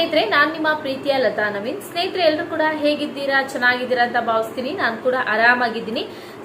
ಸ್ನೇಹಿತರೆ, ನಾನು ನಿಮ್ಮ ಪ್ರೀತಿಯ ಲತಾ ನವೀನ್. ಸ್ನೇಹಿತರೆ ಎಲ್ಲರೂ ಕೂಡ ಹೇಗಿದ್ದೀರಾ? ಚೆನ್ನಾಗಿದ್ದೀರಾ ಅಂತ ಭಾವಿಸ್ತೀನಿ. ನಾನು ಕೂಡ ಆರಾಮಾಗಿದ್ದೀನಿ.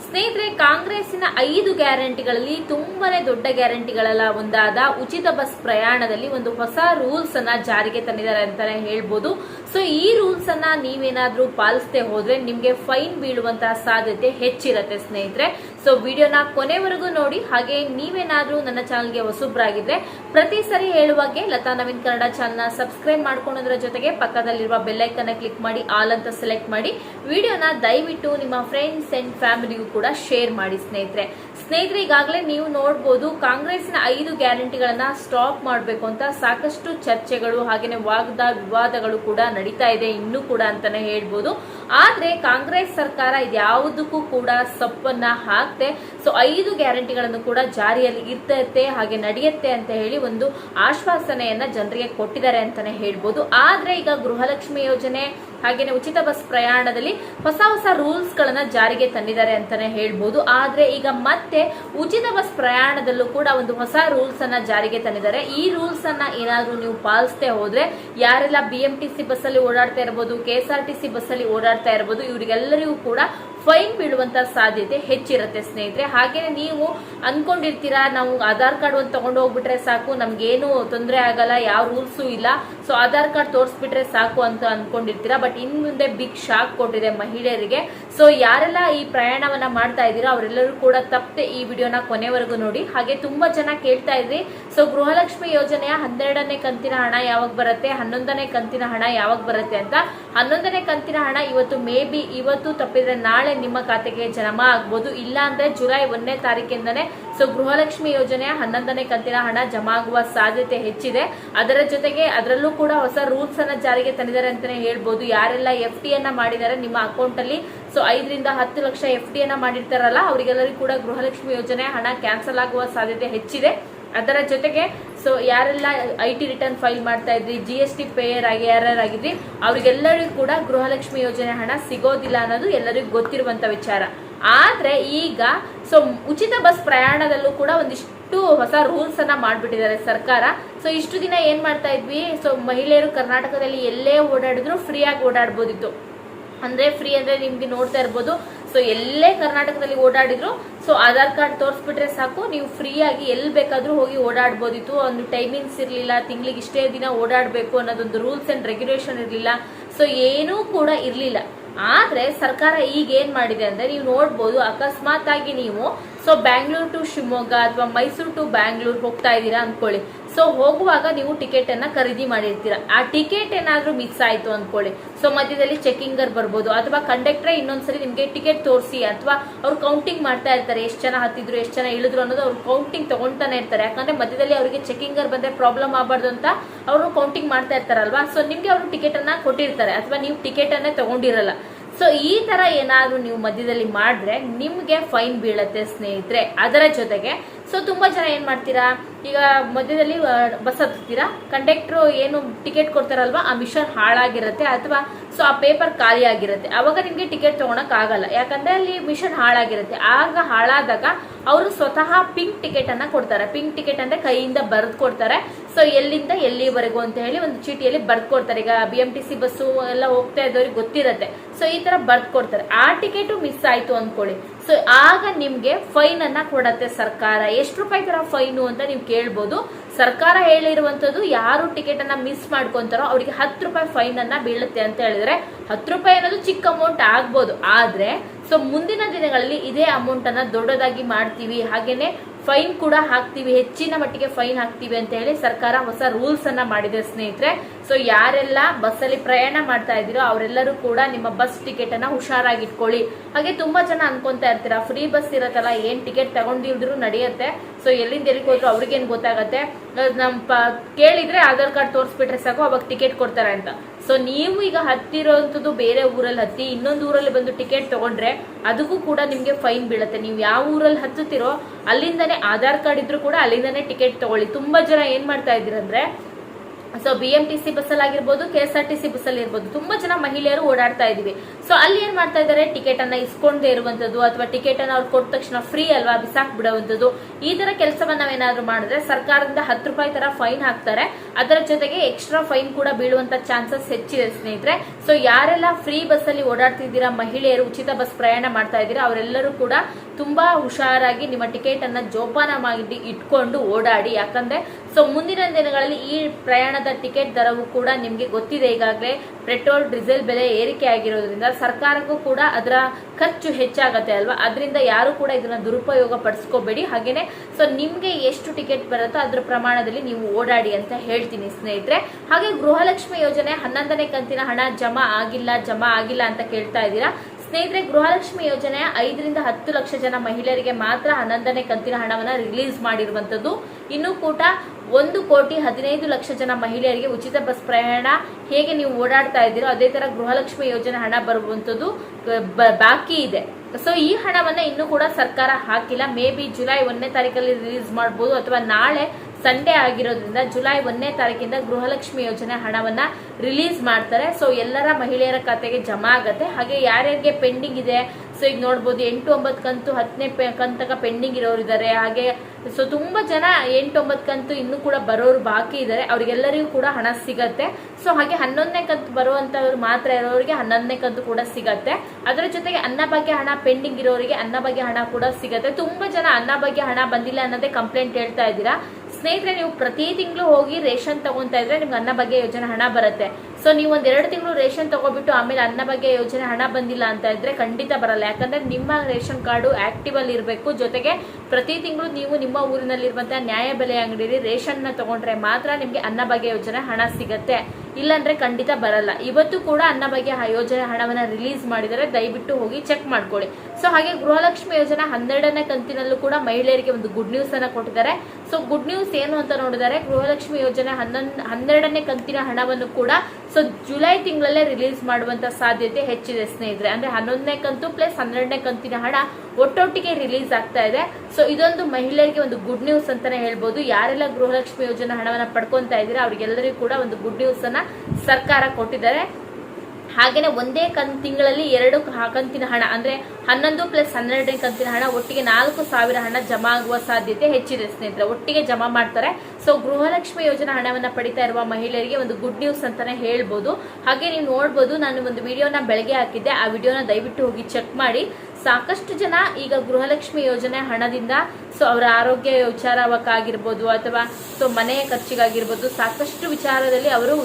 ಸ್ನೇಹಿತರೆ, ಕಾಂಗ್ರೆಸ್ಸಿನ ಐದು ಗ್ಯಾರಂಟಿಗಳಲ್ಲಿ ತುಂಬಾನೇ ದೊಡ್ಡ ಗ್ಯಾರಂಟಿಗಳೆಲ್ಲ ಒಂದಾದ ಉಚಿತ ಬಸ್ ಪ್ರಯಾಣದಲ್ಲಿ ಒಂದು ಹೊಸ ರೂಲ್ಸ್ ಅನ್ನ ಜಾರಿಗೆ ತಂದಿದ್ದಾರೆ ಅಂತಾನೆ ಹೇಳ್ಬೋದು. ಸೊ ಈ ರೂಲ್ಸ್ ಅನ್ನ ನೀವೇನಾದ್ರೂ ಪಾಲಿಸದೆ ಹೋದ್ರೆ ನಿಮ್ಗೆ ಫೈನ್ ಬೀಳುವಂತಹ ಸಾಧ್ಯತೆ ಹೆಚ್ಚಿರತ್ತೆ ಸ್ನೇಹಿತರೆ. ಸೊ ವಿಡಿಯೋನ ಕೊನೆವರೆಗೂ ನೋಡಿ. ಹಾಗೆ ನೀವೇನಾದ್ರೂ ನನ್ನ ಚಾನಲ್ಗೆ ಹೊಸಬ್ರಾಗಿದ್ರೆ ಪ್ರತಿ ಸರಿ ಹೇಳುವಾಗೆ ಲತಾ ನವೀನ್ ಕನ್ನಡ ಚಾನಲ್ನ ಸಬ್ಸ್ಕ್ರೈಬ್ ಮಾಡ್ಕೊಳ್ಳೋದ್ರ ಜೊತೆಗೆ ಪಕ್ಕದಲ್ಲಿರುವ ಬೆಲ್ಲೈಕನ್ನ ಕ್ಲಿಕ್ ಮಾಡಿ ಆಲ್ ಅಂತ ಸೆಲೆಕ್ಟ್ ಮಾಡಿ, ವಿಡಿಯೋನ ದಯವಿಟ್ಟು ನಿಮ್ಮ ಫ್ರೆಂಡ್ಸ್ ಅಂಡ್ ಫ್ಯಾಮಿಲಿಗೂ ಕೂಡ ಶೇರ್ ಮಾಡಿ ಸ್ನೇಹಿತರೆ. ಸ್ನೇಹಿತರೆ, ಈಗಾಗಲೇ ನೀವು ನೋಡ್ಬೋದು ಕಾಂಗ್ರೆಸ್ನ ಐದು ಗ್ಯಾರಂಟಿಗಳನ್ನ ಸ್ಟಾಪ್ ಮಾಡಬೇಕು ಅಂತ ಸಾಕಷ್ಟು ಚರ್ಚೆಗಳು ಹಾಗೆಯೇ ವಾಗ್ದ ವಿವಾದಗಳು ಕೂಡ ನಡೀತಾ ಇದೆ, ಇನ್ನೂ ಕೂಡ ಅಂತಾನೆ ಹೇಳ್ಬೋದು. ಆದ್ರೆ ಕಾಂಗ್ರೆಸ್ ಸರ್ಕಾರ ಇದ್ಯಾವುದಕ್ಕೂ ಕೂಡ ಸಪ್ಪನ್ನ ಹಾಕ್ತೆ. ಸೊ ಐದು ಗ್ಯಾರಂಟಿಗಳನ್ನು ಕೂಡ ಜಾರಿಯಲ್ಲಿ ಇರ್ತೈತೆ, ಹಾಗೆ ನಡೆಯುತ್ತೆ ಅಂತ ಹೇಳಿ ಒಂದು ಆಶ್ವಾಸನೆಯನ್ನ ಜನರಿಗೆ ಕೊಟ್ಟಿದ್ದಾರೆ ಅಂತಾನೆ ಹೇಳ್ಬೋದು. ಆದ್ರೆ ಈಗ ಗೃಹಲಕ್ಷ್ಮಿ ಯೋಜನೆ ಹಾಗೇನೆ ಉಚಿತ ಬಸ್ ಪ್ರಯಾಣದಲ್ಲಿ ಹೊಸ ಹೊಸ ರೂಲ್ಸ್ ಗಳನ್ನ ಜಾರಿಗೆ ತಂದಿದ್ದಾರೆ ಅಂತಾನೆ ಹೇಳ್ಬೋದು. ಆದ್ರೆ ಈಗ ಮತ್ತೆ ಉಚಿತ ಬಸ್ ಪ್ರಯಾಣದಲ್ಲೂ ಕೂಡ ಒಂದು ಹೊಸ ರೂಲ್ಸ್ ಅನ್ನ ಜಾರಿಗೆ ತಂದಿದ್ದಾರೆ. ಈ ರೂಲ್ಸ್ ಅನ್ನ ಏನಾದ್ರೂ ನೀವು ಪಾಲಿಸದೆ ಹೋದ್ರೆ ಯಾರೆಲ್ಲ B M T C bus ಅಲ್ಲಿ ಓಡಾಡ್ತಾ ಇರಬಹುದು ಕೆ ಟಿ ಸಿ ಬಸ್ ಅಲ್ಲಿ ಓಡಾಡ್ತಾ ಇರಬಹುದು ಇವರಿಗೆಲ್ಲರಿಗೂ ಕೂಡ ಫೈನ್ ಬೀಳುವಂತ ಸಾಧ್ಯತೆ ಹೆಚ್ಚಿರುತ್ತೆ ಸ್ನೇಹಿತರೆ. ಹಾಗೇನೆ ನೀವು ಅನ್ಕೊಂಡಿರ್ತೀರಾ, ನಾವು ಆಧಾರ್ ಕಾರ್ಡ್ ಒಂದು ತಗೊಂಡು ಹೋಗ್ಬಿಟ್ರೆ ಸಾಕು, ನಮ್ಗೇನು ತೊಂದರೆ ಆಗಲ್ಲ, ಯಾವ ರೂಲ್ಸು ಇಲ್ಲ, ಸೊ ಆಧಾರ್ ಕಾರ್ಡ್ ತೋರಿಸ್ಬಿಟ್ರೆ ಸಾಕು ಅಂತ ಅನ್ಕೊಂಡಿರ್ತೀರಾ. ಬಟ್ ಇನ್ ಮುಂದೆ ಬಿಗ್ ಶಾಕ್ ಕೊಟ್ಟಿದೆ ಮಹಿಳೆಯರಿಗೆ. ಸೊ ಯಾರೆಲ್ಲ ಈ ಪ್ರಯಾಣವನ್ನ ಮಾಡ್ತಾ ಇದ್ದೀರಾ ಅವರೆಲ್ಲರೂ ಕೂಡ ತಪ್ಪದೆ ಈ ವಿಡಿಯೋನ ಕೊನೆವರೆಗೂ ನೋಡಿ. ಹಾಗೆ ತುಂಬಾ ಜನ ಕೇಳ್ತಾ ಇದ್ರಿ, ಸೊ ಗೃಹಲಕ್ಷ್ಮಿ ಯೋಜನೆಯ ಹನ್ನೆರಡನೇ ಕಂತಿನ ಹಣ ಯಾವಾಗ ಬರುತ್ತೆ, ಹನ್ನೊಂದನೇ ಕಂತಿನ ಹಣ ಯಾವಾಗ ಬರುತ್ತೆ ಅಂತ. ಹನ್ನೊಂದನೇ ಕಂತಿನ ಹಣ ಇವತ್ತು ಮೇ ಇವತ್ತು ತಪ್ಪಿದ್ರೆ ನಾಳೆ ನಿಮ್ಮ ಖಾತೆಗೆ ಜಮಾ ಆಗ್ಬೋದು. ಇಲ್ಲ ಅಂದ್ರೆ ಜುಲೈ ಒಂದನೇ ತಾರೀಕಿಂದನೇ ಸೊ ಗೃಹಲಕ್ಷ್ಮಿ ಯೋಜನೆಯ ಹನ್ನೊಂದನೇ ಕಂತಿನ ಹಣ ಜಮಾ ಆಗುವ ಸಾಧ್ಯತೆ ಹೆಚ್ಚಿದೆ. ಅದರ ಜೊತೆಗೆ ಅದರಲ್ಲೂ ಕೂಡ ಹೊಸ ರೂಲ್ಸ್ ಅನ್ನ ಜಾರಿಗೆ ತಂದಿದ್ದಾರೆ ಅಂತಾನೆ ಹೇಳ್ಬೋದು. ಯಾರೆಲ್ಲ ಎಫ್ ಟಿ ಅನ್ನ ಮಾಡಿದ್ದಾರೆ ನಿಮ್ಮ ಅಕೌಂಟ್ ಅಲ್ಲಿ, ಸೊ ಐದರಿಂದ ಹತ್ತು ಲಕ್ಷ ಎಫ್ ಟಿ ಅನ್ನ ಮಾಡಿರ್ತಾರಲ್ಲ, ಅವರಿಗೆಲ್ಲರಿಗೂ ಕೂಡ ಗೃಹಲಕ್ಷ್ಮಿ ಯೋಜನೆ ಹಣ ಕ್ಯಾನ್ಸಲ್ ಆಗುವ ಸಾಧ್ಯತೆ ಹೆಚ್ಚಿದೆ. ಅದರ ಜೊತೆಗೆ ಸೊ ಯಾರೆಲ್ಲ ಐ ಟಿ ರಿಟರ್ನ್ ಫೈಲ್ ಮಾಡ್ತಾ ಇದ್ರಿ ಜಿ ಎಸ್ ಟಿ ಪೇಯರ್ ಆಗಿ ಯಾರ್ಯಾರಾಗಿದ್ರಿ ಅವ್ರಿಗೆಲ್ಲರಿಗೂ ಕೂಡ ಗೃಹಲಕ್ಷ್ಮಿ ಯೋಜನೆ ಹಣ ಸಿಗೋದಿಲ್ಲ ಅನ್ನೋದು ಎಲ್ಲರಿಗೂ ಗೊತ್ತಿರುವಂತ ವಿಚಾರ. ಆದ್ರೆ ಈಗ ಸೊ ಉಚಿತ ಬಸ್ ಪ್ರಯಾಣದಲ್ಲೂ ಕೂಡ ಒಂದಿಷ್ಟು ಹೊಸ ರೂಲ್ಸ್ ಅನ್ನ ಮಾಡಿಬಿಟ್ಟಿದ್ದಾರೆ ಸರ್ಕಾರ. ಸೊ ಇಷ್ಟು ದಿನ ಏನ್ ಮಾಡ್ತಾ ಇದ್ವಿ ಸೊ ಮಹಿಳೆಯರು ಕರ್ನಾಟಕದಲ್ಲಿ ಎಲ್ಲೇ ಓಡಾಡಿದ್ರು ಫ್ರೀಯಾಗಿ ಓಡಾಡ್ಬೋದಿತ್ತು. ಅಂದ್ರೆ ಫ್ರೀ ಅಂದ್ರೆ ನಿಮ್ಗೆ ನೋಡ್ತಾ ಇರ್ಬೋದು ಸೊ ಎಲ್ಲೇ ಕರ್ನಾಟಕದಲ್ಲಿ ಓಡಾಡಿದ್ರು ಸೊ ಆಧಾರ್ ಕಾರ್ಡ್ ತೋರಿಸ್ಬಿಟ್ರೆ ಸಾಕು. ನೀವು ಫ್ರೀ ಆಗಿ ಎಲ್ಲಿ ಬೇಕಾದ್ರೂ ಹೋಗಿ ಓಡಾಡ್ಬೋದಿತ್ತು. ಒಂದು ಟೈಮಿಂಗ್ಸ್ ಇರಲಿಲ್ಲ, ತಿಂಗಳಿಗೆ ಇಷ್ಟೇ ದಿನ ಓಡಾಡಬೇಕು ಅನ್ನೋದೊಂದು ರೂಲ್ಸ್ ಅಂಡ್ ರೆಗ್ಯುಲೇಷನ್ ಇರಲಿಲ್ಲ. ಸೊ ಏನೂ ಕೂಡ ಇರಲಿಲ್ಲ. ಆದ್ರೆ ಸರ್ಕಾರ ಈಗ ಏನ್ ಮಾಡಿದೆ ಅಂದ್ರೆ, ನೀವು ನೋಡ್ಬೋದು ಅಕಸ್ಮಾತ್ ಆಗಿ ನೀವು ಸೊ ಬ್ಯಾಂಗ್ಳೂರ್ ಟು ಶಿವಮೊಗ್ಗ ಅಥವಾ ಮೈಸೂರು ಟು ಬ್ಯಾಂಗ್ಳೂರ್ ಹೋಗ್ತಾ ಇದ್ದೀರಾ ಅಂದ್ಕೊಳ್ಳಿ. ಸೊ ಹೋಗುವಾಗ ನೀವು ಟಿಕೆಟ್ ಅನ್ನ ಖರೀದಿ ಮಾಡಿರ್ತೀರಾ. ಆ ಟಿಕೆಟ್ ಏನಾದ್ರೂ ಮಿಸ್ ಆಯ್ತು ಅಂದ್ಕೊಳ್ಳಿ. ಸೊ ಮಧ್ಯದಲ್ಲಿ ಚೆಕಿಂಗರ್ ಬರ್ಬೋದು ಅಥವಾ ಕಂಡಕ್ಟ್ರೆ ಇನ್ನೊಂದ್ಸರಿ ನಿಮ್ಗೆ ಟಿಕೆಟ್ ತೋರಿಸಿ ಅಥವಾ ಅವ್ರು ಕೌಂಟಿಂಗ್ ಮಾಡ್ತಾ ಇರ್ತಾರೆ. ಎಷ್ಟು ಜನ ಹತ್ತಿದ್ರು, ಎಷ್ಟು ಜನ ಇಳಿದ್ರು ಅನ್ನೋದು ಅವ್ರು ಕೌಂಟಿಂಗ್ ತಗೊಂತಾನೆ ಇರ್ತಾರೆ. ಯಾಕಂದ್ರೆ ಮಧ್ಯದಲ್ಲಿ ಅವರಿಗೆ ಚೆಕಿಂಗರ್ ಬಂದ್ರೆ ಪ್ರಾಬ್ಲಮ್ ಆಗಬಾರ್ದು ಅಂತ ಅವರು ಕೌಂಟಿಂಗ್ ಮಾಡ್ತಾ ಇರ್ತಾರಲ್ವಾ? ಸೊ ನಿಮ್ಗೆ ಅವರು ಟಿಕೆಟ್ ಅನ್ನ ಕೊಟ್ಟಿರ್ತಾರೆ. ಅಥವಾ ನೀವು ಟಿಕೆಟ್ ಅನ್ನೇ ತಗೊಂಡಿರಲ್ಲ. ಸೊ ಈ ತರ ಏನಾದರೂ ನೀವು ಮಧ್ಯದಲ್ಲಿ ಮಾಡಿದ್ರೆ ನಿಮ್ಗೆ ಫೈನ್ ಬೀಳತ್ತೆ ಸ್ನೇಹಿತರೆ. ಅದರ ಜೊತೆಗೆ ಸೊ ತುಂಬಾ ಜನ ಏನ್ ಮಾಡ್ತೀರಾ? ಈಗ ಮಧ್ಯದಲ್ಲಿ ಬಸ್ ಹತ್ತೀರಾ? ಕಂಡಕ್ಟರ್ ಏನು ಟಿಕೆಟ್ ಕೊಡ್ತಾರಲ್ವಾ? ಆ ಮಿಷನ್ ಹಾಳಾಗಿರುತ್ತೆ ಅಥವಾ ಸೊ ಆ ಪೇಪರ್ ಖಾಲಿ ಆಗಿರುತ್ತೆ ಅವಾಗ ನಿಮ್ಗೆ ಟಿಕೆಟ್ ತಗೊಳಕ್ ಆಗಲ್ಲ. ಯಾಕಂದ್ರೆ ಅಲ್ಲಿ ಮಿಷನ್ ಹಾಳಾಗಿರುತ್ತೆ. ಆಗ ಹಾಳಾದಾಗ ಅವರು ಸ್ವತಃ ಪಿಂಕ್ ಟಿಕೆಟ್ ಅನ್ನ ಕೊಡ್ತಾರೆ. ಪಿಂಕ್ ಟಿಕೆಟ್ ಅಂದ್ರೆ ಕೈಯಿಂದ ಬರೆದು ಕೊಡ್ತಾರೆ. ಸೊ ಎಲ್ಲಿಂದ ಎಲ್ಲಿವರೆಗೂ ಅಂತ ಹೇಳಿ ಒಂದು ಚೀಟಿಯಲ್ಲಿ ಬರ್ದ್ಕೊಡ್ತಾರೆ ಈಗ B M T C bus ಎಲ್ಲ ಹೋಗ್ತಾ ಇದ್ದವ್ರಿಗೆ ಗೊತ್ತಿರತ್ತೆ. ಸೊ ಈ ತರ ಬರ್ದ್ಕೊಡ್ತಾರೆ ಆ ಟಿಕೆಟ್ ಮಿಸ್ ಆಯ್ತು ಅನ್ಕೊಳ್ಳಿ ಸೊ ಆಗ ನಿಮ್ಗೆ ಫೈನ್ ಅನ್ನ ಕೊಡತ್ತೆ ಸರ್ಕಾರ. ಎಷ್ಟು ರೂಪಾಯಿ ತರ ಫೈನು ಅಂತ ನೀವು ಕೇಳ್ಬೋದು. ಸರ್ಕಾರ ಹೇಳಿರುವಂತದ್ದು ಯಾರು ಟಿಕೆಟ್ ಅನ್ನ ಮಿಸ್ ಮಾಡ್ಕೊಂತಾರೋ ಅವರಿಗೆ ಹತ್ತು ರೂಪಾಯಿ ಫೈನ್ ಅನ್ನ ಬೀಳುತ್ತೆ ಅಂತ ಹೇಳಿದ್ರೆ ಹತ್ತು ರೂಪಾಯಿ ಅನ್ನೋದು ಚಿಕ್ಕ ಅಮೌಂಟ್ ಆಗ್ಬೋದು. ಆದ್ರೆ ಸೊ ಮುಂದಿನ ದಿನಗಳಲ್ಲಿ ಇದೇ ಅಮೌಂಟ್ ಅನ್ನ ದೊಡ್ಡದಾಗಿ ಮಾಡ್ತೀವಿ. ಹಾಗೇನೆ ಫೈನ್ ಕೂಡ ಹಾಕ್ತಿವಿ, ಹೆಚ್ಚಿನ ಮಟ್ಟಿಗೆ ಫೈನ್ ಹಾಕ್ತಿವಿ ಅಂತ ಹೇಳಿ ಸರ್ಕಾರ ಹೊಸ ರೂಲ್ಸ್ ಅನ್ನ ಮಾಡಿದೆ ಸ್ನೇಹಿತರೆ. ಸೊ ಯಾರೆಲ್ಲ ಬಸ್ ಅಲ್ಲಿ ಪ್ರಯಾಣ ಮಾಡ್ತಾ ಇದ್ದೀರೋ ಅವರೆಲ್ಲರೂ ಕೂಡ ನಿಮ್ಮ ಬಸ್ ಟಿಕೆಟ್ ಅನ್ನ ಹುಷಾರಾಗಿ ಇಟ್ಕೊಳ್ಳಿ ಹಾಗೆ ತುಂಬಾ ಜನ ಅನ್ಕೊಂತಾ ಇರ್ತೀರಾ, ಫ್ರೀ ಬಸ್ ಇರತ್ತಲ್ಲ, ಏನ್ ಟಿಕೆಟ್ ತಗೊಂಡಿದ್ರು ನಡೆಯುತ್ತೆ. ಸೊ ಎಲ್ಲಿಂದ ಎಲ್ಲಿಗೆ ಹೋದ್ರು ಅವ್ರಿಗೇನ್ ಗೊತ್ತಾಗತ್ತೆ. ನಮ್ಮ ಕೇಳಿದ್ರೆ ಆಧಾರ್ ಕಾರ್ಡ್ ತೋರಿಸ್ಬಿಟ್ರೆ ಸಾಕು, ಅವಾಗ ಟಿಕೆಟ್ ಕೊಡ್ತಾರೆ ಅಂತ. ಸೊ ನೀವು ಈಗ ಹತ್ತಿರೋಂಥದ್ದು ಬೇರೆ ಊರಲ್ಲಿ ಹತ್ತಿ, ಇನ್ನೊಂದು ಊರಲ್ಲಿ ಬಂದು ಟಿಕೆಟ್ ತಗೊಂಡ್ರೆ ಅದಕ್ಕೂ ಕೂಡ ನಿಮಗೆ ಫೈನ್ ಬೀಳುತ್ತೆ. ನೀವು ಯಾವ ಊರಲ್ಲಿ ಹತ್ತುತ್ತೀರೋ ಅಲ್ಲಿಂದನೇ ಆಧಾರ್ ಕಾರ್ಡ್ ಇದ್ರೂ ಕೂಡ ಅಲ್ಲಿಂದನೇ ಟಿಕೆಟ್ ತಗೊಳ್ಳಿ. ತುಂಬಾ ಜನ ಏನು ಮಾಡ್ತಾ ಇದ್ದೀರಂದ್ರೆ so B M T C ಬಸ್ಸಲ್ಲಿ ಆಗಿರ್ಬೋದು K S R T C ಬಸ್ಸಲ್ಲಿ ಇರ್ಬೋದು, ತುಂಬಾ ಜನ ಮಹಿಳೆಯರು ಓಡಾಡ್ತಾ ಇದೀವಿ ಸೊ ಅಲ್ಲಿ ಏನ್ ಮಾಡ್ತಾ ಇದ್ದಾರೆ? ಟಿಕೆಟ್ ಅನ್ನ ಇಸ್ಕೊಂಡೇ ಇರುವಂತದ್ದು ಅಥವಾ ಟಿಕೆಟ್ ಅನ್ನ ಅವ್ರು ಕೊಟ್ಟ ತಕ್ಷಣ ಫ್ರೀ ಅಲ್ವಾ, ಬಿಸಾಕ್ ಬಿಡುವಂತದ್ದು ಈ ತರ ಕೆಲಸವನ್ನ ನಾವೇನಾದ್ರೂ ಮಾಡಿದ್ರೆ ಸರ್ಕಾರದಿಂದ ಹತ್ತು ರೂಪಾಯಿ ತರ ಫೈನ್ ಹಾಕ್ತಾರೆ. ಅದರ ಜೊತೆಗೆ ಎಕ್ಸ್ಟ್ರಾ ಫೈನ್ ಕೂಡ ಬೀಳುವಂತ ಚಾನ್ಸಸ್ ಹೆಚ್ಚಿದೆ ಸ್ನೇಹಿತರೆ. ಸೊ ಯಾರೆಲ್ಲ ಫ್ರೀ ಬಸ್ ಅಲ್ಲಿ ಓಡಾಡ್ತಿದ್ದೀರಾ, ಮಹಿಳೆಯರು, ಉಚಿತ ಬಸ್ ಪ್ರಯಾಣ ಮಾಡ್ತಾ ಇದ್ದೀರಾ, ಅವರೆಲ್ಲರೂ ಕೂಡ ತುಂಬಾ ಹುಷಾರಾಗಿ ನಿಮ್ಮ ಟಿಕೆಟನ್ನು ಜೋಪಾನ ಮಾಡಿ ಇಟ್ಕೊಂಡು ಓಡಾಡಿ. ಯಾಕಂದರೆ ಸೊ ಮುಂದಿನ ದಿನಗಳಲ್ಲಿ ಈ ಪ್ರಯಾಣದ ಟಿಕೆಟ್ ದರವು ಕೂಡ ನಿಮಗೆ ಗೊತ್ತಿದೆ. ಈಗಾಗಲೇ ಪೆಟ್ರೋಲ್, ಡೀಸೆಲ್ ಬೆಲೆ ಏರಿಕೆ ಆಗಿರೋದ್ರಿಂದ ಸರ್ಕಾರಕ್ಕೂ ಕೂಡ ಅದರ ಖರ್ಚು ಹೆಚ್ಚಾಗತ್ತೆ ಅಲ್ವಾ? ಅದರಿಂದ ಯಾರು ಕೂಡ ಇದನ್ನ ದುರುಪಯೋಗ ಪಡಿಸ್ಕೋಬೇಡಿ. ಹಾಗೇನೆ ಸೊ ನಿಮಗೆ ಎಷ್ಟು ಟಿಕೆಟ್ ಬರುತ್ತೋ ಅದರ ಪ್ರಮಾಣದಲ್ಲಿ ನೀವು ಓಡಾಡಿ ಅಂತ ಹೇಳ್ತೀನಿ ಸ್ನೇಹಿತರೆ. ಹಾಗೆ ಗೃಹಲಕ್ಷ್ಮಿ ಯೋಜನೆ ಹನ್ನೊಂದನೇ ಕಂತಿನ ಹಣ ಜಮಾ ಆಗಿಲ್ಲ ಜಮಾ ಆಗಿಲ್ಲ ಅಂತ ಕೇಳ್ತಾ ಇದ್ದೀರಾ? ಸ್ನೇಹಿತರೆ, ಗೃಹಲಕ್ಷ್ಮಿ ಯೋಜನೆ ಐದರಿಂದ ಹತ್ತು ಲಕ್ಷ ಜನ ಮಹಿಳೆಯರಿಗೆ ಮಾತ್ರ ಹನ್ನೊಂದನೇ ಕಂತಿನ ಹಣವನ್ನು ರಿಲೀಸ್ ಮಾಡಿರುವಂತದ್ದು ಇನ್ನೂ ಕೂಡ ಒಂದು ಕೋಟಿ ಹದಿನೈದು ಲಕ್ಷ ಜನ ಮಹಿಳೆಯರಿಗೆ ಉಚಿತ ಬಸ್ ಪ್ರಯಾಣ ಹೇಗೆ ನೀವು ಓಡಾಡ್ತಾ ಇದ್ದೀರೋ, ಅದೇ ತರ ಗೃಹಲಕ್ಷ್ಮಿ ಯೋಜನೆ ಹಣ ಬರುವಂತದ್ದು ಬ- ಬಾಕಿ ಇದೆ. ಸೊ ಈ ಹಣವನ್ನ ಇನ್ನೂ ಕೂಡ ಸರ್ಕಾರ ಹಾಕಿಲ್ಲ. ಮೇ ಬಿ ಜುಲೈ ಒಂದನೇ ತಾರೀಕಲ್ಲಿ ರಿಲೀಸ್ ಮಾಡಬಹುದು ಅಥವಾ ನಾಳೆ ಸಂಡೇ ಆಗಿರೋದ್ರಿಂದ ಜುಲೈ ಒಂದನೇ ತಾರೀಕಿಂದ ಗೃಹಲಕ್ಷ್ಮಿ ಯೋಜನೆ ಹಣವನ್ನ ರಿಲೀಸ್ ಮಾಡ್ತಾರೆ. ಸೊ ಎಲ್ಲರ ಮಹಿಳೆಯರ ಖಾತೆಗೆ ಜಮಾ ಆಗತ್ತೆ. ಹಾಗೆ ಯಾರ್ಯಾರಿಗೆ ಪೆಂಡಿಂಗ್ ಇದೆ? ಸೊ ಈಗ ನೋಡ್ಬೋದು ಎಂಟು ಒಂಬತ್ತು ಕಂತು ಹತ್ತನೇ ಕಂತಕ ಪೆಂಡಿಂಗ್ ಇರೋರು ಇದ್ದಾರೆ. ಹಾಗೆ ಸೊ ತುಂಬಾ ಜನ ಎಂಟು ಒಂಬತ್ತು ಕಂತು ಇನ್ನೂ ಕೂಡ ಬರೋರು ಬಾಕಿ ಇದ್ದಾರೆ. ಅವ್ರಿಗೆಲ್ಲರಿಗೂ ಕೂಡ ಹಣ ಸಿಗತ್ತೆ. ಸೊ ಹಾಗೆ ಹನ್ನೊಂದನೇ ಕಂತು ಬರುವಂತವ್ರು ಮಾತ್ರ ಇರೋರಿಗೆ ಹನ್ನೊಂದನೇ ಕಂತು ಕೂಡ ಸಿಗತ್ತೆ. ಅದರ ಜೊತೆಗೆ ಅನ್ನಭಾಗ್ಯ ಹಣ ಪೆಂಡಿಂಗ್ ಇರೋರಿಗೆ ಅನ್ನಭಾಗ್ಯ ಹಣ ಕೂಡ ಸಿಗತ್ತೆ. ತುಂಬಾ ಜನ ಅನ್ನಭಾಗ್ಯ ಹಣ ಬಂದಿಲ್ಲ ಅನ್ನೋದೇ ಕಂಪ್ಲೇಂಟ್ ಹೇಳ್ತಾ ಇದ್ದೀರಾ? ಸ್ನೇಹಿತರೆ ನೀವು ಪ್ರತಿ ತಿಂಗಳು ಹೋಗಿ ರೇಷನ್ ತಗೊಂತಾ ಇದ್ರೆ ನಿಮ್ಗೆ ಅನ್ನ ಬಗ್ಗೆ ಯೋಜನೆ ಹಣ ಬರುತ್ತೆ. ಸೊ ನೀವು ಒಂದ್ ಎರಡು ತಿಂಗಳು ರೇಷನ್ ತಗೋಬಿಟ್ಟು ಆಮೇಲೆ ಅನ್ನಭಾಗ್ಯ ಯೋಜನೆ ಹಣ ಬಂದಿಲ್ಲ ಅಂತ ಇದ್ರೆ ಖಂಡಿತ ಬರಲ್ಲ. ಯಾಕಂದ್ರೆ ನಿಮ್ಮ ರೇಷನ್ ಕಾರ್ಡು ಆಕ್ಟಿವ್ ಅಲ್ಲಿ ಇರಬೇಕು. ಜೊತೆಗೆ ಪ್ರತಿ ತಿಂಗಳು ನೀವು ನಿಮ್ಮ ಊರಿನಲ್ಲಿರುವಂತಹ ನ್ಯಾಯ ಬೆಲೆ ಅಂಗಡಿಯಲ್ಲಿ ರೇಷನ್ನ ತಗೊಂಡ್ರೆ ಮಾತ್ರ ನಿಮ್ಗೆ ಅನ್ನಭಾಗ್ಯ ಯೋಜನೆ ಹಣ ಸಿಗತ್ತೆ. ಇಲ್ಲಾಂದ್ರೆ ಖಂಡಿತ ಬರಲ್ಲ. ಇವತ್ತು ಕೂಡ ಅನ್ನಭಾಗ್ಯ ಬಗ್ಗೆ ಯೋಜನೆ ಹಣವನ್ನ ರಿಲೀಸ್ ಮಾಡಿದರೆ ದಯವಿಟ್ಟು ಹೋಗಿ ಚೆಕ್ ಮಾಡ್ಕೊಳ್ಳಿ. ಸೊ ಹಾಗೆ ಗೃಹಲಕ್ಷ್ಮಿ ಯೋಜನೆ ಹನ್ನೆರಡನೇ ಕಂತಿನಲ್ಲೂ ಕೂಡ ಮಹಿಳೆಯರಿಗೆ ಒಂದು ಗುಡ್ ನ್ಯೂಸ್ ಅನ್ನ ಕೊಟ್ಟಿದ್ದಾರೆ. ಸೊ ಗುಡ್ ನ್ಯೂಸ್ ಏನು ಅಂತ ನೋಡಿದರೆ ಗೃಹಲಕ್ಷ್ಮಿ ಯೋಜನೆ ಹನ್ನೊಂದು ಹನ್ನೆರಡನೇ ಕಂತಿನ ಹಣವನ್ನು ಕೂಡ ಸೊ ಜುಲೈ ತಿಂಗಳಲ್ಲೇ ರಿಲೀಸ್ ಮಾಡುವಂತ ಸಾಧ್ಯತೆ ಹೆಚ್ಚಿದೆ ಸ್ನೇಹಿತರೆ. ಅಂದ್ರೆ ಹನ್ನೊಂದನೇ ಕಂತು ಪ್ಲಸ್ ಹನ್ನೆರಡನೇ ಕಂತಿನ ಹಣ ಒಟ್ಟೊಟ್ಟಿಗೆ ರಿಲೀಸ್ ಆಗ್ತಾ ಇದೆ. ಸೊ ಇದೊಂದು ಮಹಿಳೆಯರಿಗೆ ಒಂದು ಗುಡ್ ನ್ಯೂಸ್ ಅಂತಾನೆ ಹೇಳ್ಬೋದು. ಯಾರೆಲ್ಲ ಗೃಹಲಕ್ಷ್ಮಿ ಯೋಜನೆ ಹಣವನ್ನ ಪಡ್ಕೊಂತ ಇದ್ದೀರಾ, ಅವ್ರಿಗೆಲ್ಲರಿಗೂ ಕೂಡ ಒಂದು ಗುಡ್ ನ್ಯೂಸ್ ಅನ್ನ ಸರ್ಕಾರ ಕೊಟ್ಟಿದ್ದಾರೆ. ಹಾಗೇನೆ ಒಂದೇ ಕನ್, ತಿಂಗಳಲ್ಲಿ ಎರಡು ಕಂತಿನ ಹಣ, ಅಂದ್ರೆ ಹನ್ನೊಂದು ಪ್ಲಸ್ ಹನ್ನೆರಡನೇ ಕಂತಿನ ಹಣ, ಒಟ್ಟಿಗೆ ನಾಲ್ಕು ಸಾವಿರ ಹಣ ಜಮಾ ಆಗುವ ಸಾಧ್ಯತೆ ಹೆಚ್ಚಿದೆ ಸ್ನೇಹಿತರೆ. ಒಟ್ಟಿಗೆ ಜಮಾ ಮಾಡ್ತಾರೆ. ಸೊ ಗೃಹಲಕ್ಷ್ಮಿ ಯೋಜನಾ ಹಣವನ್ನ ಪಡಿತಾ ಇರುವ ಮಹಿಳೆಯರಿಗೆ ಒಂದು ಗುಡ್ ನ್ಯೂಸ್ ಅಂತಾನೆ ಹೇಳ್ಬೋದು. ಹಾಗೆ ನೀವು ನೋಡ್ಬೋದು, ನಾನು ಒಂದು ವಿಡಿಯೋನ ಬೆಳಗ್ಗೆ ಹಾಕಿದ್ದೆ. ಆ ವಿಡಿಯೋನ ದಯವಿಟ್ಟು ಹೋಗಿ ಚೆಕ್ ಮಾಡಿ. ಸಾಕಷ್ಟು ಜನ ಈಗ ಗೃಹಲಕ್ಷ್ಮಿ ಯೋಜನೆ ಹಣದಿಂದ ಸೊ ಅವರ ಆರೋಗ್ಯ ವಿಚಾರವಕ್ಕಾಗಿರ್ಬೋದು ಅಥವಾ ಸೊ ಮನೆಯ ಖರ್ಚಿಗಾಗಿರ್ಬೋದು, ಸಾಕಷ್ಟು ವಿಚಾರದಲ್ಲಿ ಅವರು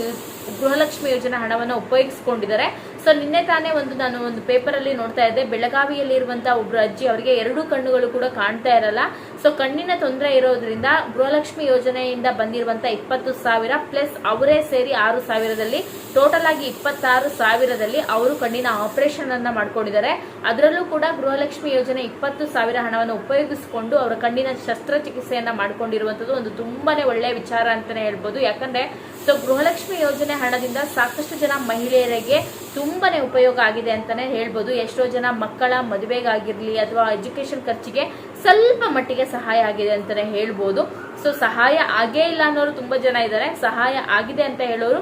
ಗೃಹಲಕ್ಷ್ಮಿ ಯೋಜನೆ ಹಣವನ್ನು ಉಪಯೋಗಿಸಿಕೊಂಡಿದ್ದಾರೆ. ಸೊ ನಿನ್ನೆ ತಾನೇ ಒಂದು ನಾನು ಒಂದು ಪೇಪರ್ ಅಲ್ಲಿ ನೋಡ್ತಾ ಇದ್ದೆ. ಬೆಳಗಾವಿಯಲ್ಲಿ ಇರುವಂತಹ ಒಬ್ರು ಅಜ್ಜಿ ಅವರಿಗೆ ಎರಡು ಕಣ್ಣುಗಳು ಕೂಡ ಕಾಣ್ತಾ ಇರಲ್ಲ. ಸೊ ಕಣ್ಣಿನ ತೊಂದರೆ ಇರೋದ್ರಿಂದ ಗೃಹಲಕ್ಷ್ಮಿ ಯೋಜನೆಯಿಂದ ಬಂದಿರುವಂತಹ ಇಪ್ಪತ್ತು ಸಾವಿರ ಪ್ಲಸ್ ಅವರೇ ಸೇರಿ ಆರು ಸಾವಿರದಲ್ಲಿ ಟೋಟಲ್ ಆಗಿ ಇಪ್ಪತ್ತಾರು ಸಾವಿರದಲ್ಲಿ ಅವರು ಕಣ್ಣಿನ ಆಪರೇಷನ್ ಅನ್ನ ಮಾಡ್ಕೊಂಡಿದ್ದಾರೆ. ಅದರಲ್ಲೂ ಕೂಡ ಗೃಹಲಕ್ಷ್ಮಿ ಯೋಜನೆ ಇಪ್ಪತ್ತು ಸಾವಿರ ಹಣವನ್ನು ಉಪಯೋಗಿಸಿಕೊಂಡು ಅವರ ಕಣ್ಣಿನ ಶಸ್ತ್ರಚಿಕಿತ್ಸೆಯನ್ನ ಮಾಡ್ಕೊಂಡಿರುವಂತದ್ದು ಒಂದು ತುಂಬಾನೇ ಒಳ್ಳೆಯ ವಿಚಾರ ಅಂತಾನೆ ಹೇಳ್ಬೋದು. ಯಾಕಂದ್ರೆ ಸೊ ಗೃಹಲಕ್ಷ್ಮಿ ಯೋಜನೆ ಹಣದಿಂದ ಸಾಕಷ್ಟು ಜನ ಮಹಿಳೆಯರಿಗೆ ತುಂಬಾನೇ ಉಪಯೋಗ ಆಗಿದೆ ಅಂತಾನೆ ಹೇಳ್ಬೋದು. ಎಷ್ಟೋ ಜನ ಮಕ್ಕಳ ಮದುವೆಗಾಗಿರ್ಲಿ ಅಥವಾ ಎಜುಕೇಶನ್ ಖರ್ಚಿಗೆ ಸ್ವಲ್ಪ ಮಟ್ಟಿಗೆ ಸಹಾಯ ಆಗಿದೆ ಅಂತಾನೆ ಹೇಳ್ಬೋದು. ಸೊ ಸಹಾಯ ಆಗೇ ಇಲ್ಲ ಅನ್ನೋರು ತುಂಬಾ ಜನ ಇದ್ದಾರೆ. ಸಹಾಯ ಆಗಿದೆ ಅಂತ ಹೇಳೋರು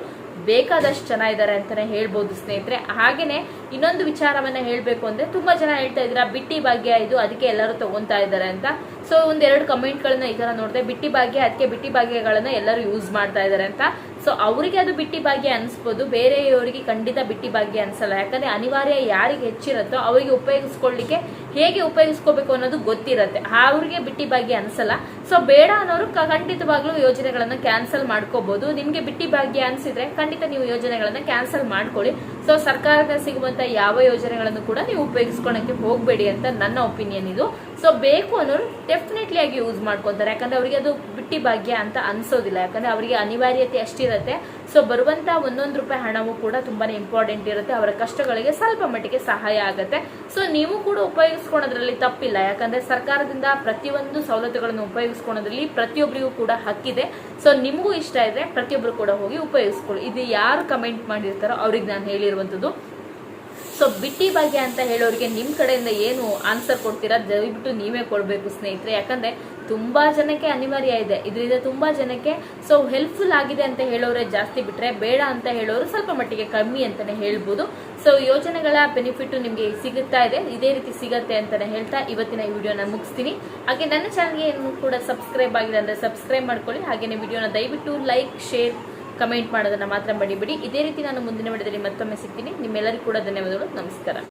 ಬೇಕಾದಷ್ಟು ಜನ ಇದ್ದಾರೆ ಅಂತಾನೆ ಹೇಳ್ಬೋದು ಸ್ನೇಹಿತರೆ. ಹಾಗೇನೆ ಇನ್ನೊಂದು ವಿಚಾರವನ್ನ ಹೇಳ್ಬೇಕು ಅಂದ್ರೆ ತುಂಬಾ ಜನ ಹೇಳ್ತಾ ಇದ್ರ ಬಿಟ್ಟಿ ಭಾಗ್ಯ ಇದು, ಅದಕ್ಕೆ ಎಲ್ಲರೂ ತಗೊಂತಾ ಇದ್ದಾರೆ ಅಂತ. ಸೊ ಒಂದೆರಡು ಕಮೆಂಟ್ಗಳನ್ನ ಈ ಥರ ನೋಡಿದೆ, ಬಿಟ್ಟಿ ಭಾಗ್ಯ, ಅದಕ್ಕೆ ಬಿಟ್ಟಿ ಭಾಗ್ಯಗಳನ್ನ ಎಲ್ಲರೂ ಯೂಸ್ ಮಾಡ್ತಾ ಇದ್ದಾರೆ ಅಂತ. ಸೊ ಅವರಿಗೆ ಅದು ಬಿಟ್ಟಿ ಭಾಗ್ಯ ಅನ್ಸ್ಬೋದು ಬೇರೆಯವರಿಗೆ ಖಂಡಿತ ಬಿಟ್ಟಿ ಭಾಗ್ಯ ಅನ್ಸಲ್ಲ. ಯಾಕಂದ್ರೆ ಅನಿವಾರ್ಯ ಯಾರಿಗೆ ಹೆಚ್ಚಿರುತ್ತೋ ಅವರಿಗೆ ಉಪಯೋಗಿಸ್ಕೊಳ್ಳಿಕ್ಕೆ ಹೇಗೆ ಉಪಯೋಗಿಸ್ಕೋಬೇಕು ಅನ್ನೋದು ಗೊತ್ತಿರತ್ತೆ. ಅವ್ರಿಗೆ ಬಿಟ್ಟಿ ಭಾಗ್ಯ ಅನ್ಸಲ್ಲ. ಸೊ ಬೇಡ ಅನ್ನೋರು ಖಂಡಿತವಾಗ್ಲೂ ಯೋಜನೆಗಳನ್ನ ಕ್ಯಾನ್ಸಲ್ ಮಾಡ್ಕೋಬಹುದು ನಿಮ್ಗೆ ಬಿಟ್ಟಿ ಭಾಗ್ಯ ಅನ್ಸಿದ್ರೆ ಖಂಡಿತ ನೀವು ಯೋಜನೆಗಳನ್ನ ಕ್ಯಾನ್ಸಲ್ ಮಾಡ್ಕೊಳ್ಳಿ. ಸೊ ಸರ್ಕಾರದ ಸಿಗುವಂತ ಯಾವ ಯೋಜನೆಗಳನ್ನು ಕೂಡ ನೀವು ಉಪಯೋಗಿಸ್ಕೊಳಕ್ಕೆ ಹೋಗ್ಬೇಡಿ ಅಂತ ನನ್ನ ಒಪಿನಿಯನ್ ಇದು. ಸೊ ಬೇಕು ಅನ್ನೋರು ಡೆಫಿನೆಟ್ಲಿ ಆಗಿ ಯೂಸ್ ಮಾಡ್ಕೊತಾರೆ. ಯಾಕಂದ್ರೆ ಅವರಿಗೆ ಅದು ಬಿಟ್ಟಿ ಭಾಗ್ಯ ಅಂತ ಅನ್ಸೋದಿಲ್ಲ. ಯಾಕಂದ್ರೆ ಅವರಿಗೆ ಅನಿವಾರ್ಯತೆ ಅಷ್ಟಿರುತ್ತೆ. ಸೊ ಬರುವಂತ ಒಂದೊಂದು ರೂಪಾಯಿ ಹಣವೂ ಕೂಡ ತುಂಬಾನೇ ಇಂಪಾರ್ಟೆಂಟ್ ಇರುತ್ತೆ. ಅವರ ಕಷ್ಟಗಳಿಗೆ ಸ್ವಲ್ಪ ಮಟ್ಟಿಗೆ ಸಹಾಯ ಆಗುತ್ತೆ. ಸೊ ನೀವು ಕೂಡ ಉಪಯೋಗಿಸ್ಕೊಳೋದ್ರಲ್ಲಿ ತಪ್ಪಿಲ್ಲ. ಯಾಕಂದ್ರೆ ಸರ್ಕಾರದಿಂದ ಪ್ರತಿಯೊಂದು ಸವಲತ್ತುಗಳನ್ನು ಉಪಯೋಗಿಸ್ಕೊಳೋದ್ರಲ್ಲಿ ಪ್ರತಿಯೊಬ್ಬರಿಗೂ ಕೂಡ ಹಕ್ಕಿದೆ ಸೊ ನಿಮಗೂ ಇಷ್ಟ ಇದ್ರೆ ಪ್ರತಿಯೊಬ್ಬರು ಕೂಡ ಹೋಗಿ ಉಪಯೋಗಿಸ್ಕೊಳ್ಳಿ. ಇದು ಯಾರು ಕಮೆಂಟ್ ಮಾಡಿರ್ತಾರೋ ಅವ್ರಿಗೆ ನಾನು ಹೇಳಿರುವಂತದ್ದು ಸೊ ಬಿಟ್ಟಿ ಭಾಗ್ಯ ಅಂತ ಹೇಳೋರಿಗೆ ನಿಮ್ಮ ಕಡೆಯಿಂದ ಏನು ಆನ್ಸರ್ ಕೊಡ್ತೀರಾ? ದಯವಿಟ್ಟು ನೀವೇ ಕೊಡಬೇಕು ಸ್ನೇಹಿತರೆ. ಯಾಕಂದರೆ ತುಂಬ ಜನಕ್ಕೆ ಅನಿವಾರ್ಯ ಇದೆ. ಇದರಿಂದ ತುಂಬ ಜನಕ್ಕೆ ಸೊ ಹೆಲ್ಪ್ಫುಲ್ ಆಗಿದೆ ಅಂತ ಹೇಳೋರೆ ಜಾಸ್ತಿ ಬಿಟ್ಟರೆ ಬೇಡ ಅಂತ ಹೇಳೋರು ಸ್ವಲ್ಪ ಮಟ್ಟಿಗೆ ಕಮ್ಮಿ ಅಂತಾನೆ ಹೇಳ್ಬೋದು. ಸೊ ಯೋಜನೆಗಳ ಬೆನಿಫಿಟ್ಟು ನಿಮಗೆ ಸಿಗುತ್ತಾ ಇದೆ. ಇದೇ ರೀತಿ ಸಿಗತ್ತೆ ಅಂತಲೇ ಹೇಳ್ತಾ ಇವತ್ತಿನ ಈ ವಿಡಿಯೋನ ಮುಗಿಸ್ತೀನಿ. ಹಾಗೆ ನನ್ನ ಚಾನಲ್ಗೆ ಏನು ಕೂಡ ಸಬ್ಸ್ಕ್ರೈಬ್ ಆಗಿದೆ ಅಂದರೆ ಸಬ್ಸ್ಕ್ರೈಬ್ ಮಾಡ್ಕೊಳ್ಳಿ. ಹಾಗೆಯೇ ವಿಡಿಯೋನ ದಯವಿಟ್ಟು ಲೈಕ್ ಶೇರ್ ಕಮೆಂಟ್ ಮಾಡೋದನ್ನು ಮಾತ್ರ ಮಡಿಬಿಡಿ. ಇದೇ ರೀತಿ ನಾನು ಮುಂದಿನ ವಿಡಿಯೋದಲ್ಲಿ ಮತ್ತೊಮ್ಮೆ ಸಿಗ್ತೀನಿ. ನಿಮ್ಮೆಲ್ಲರಿಗೂ ಕೂಡ ಧನ್ಯವಾದಗಳು. ನಮಸ್ಕಾರ.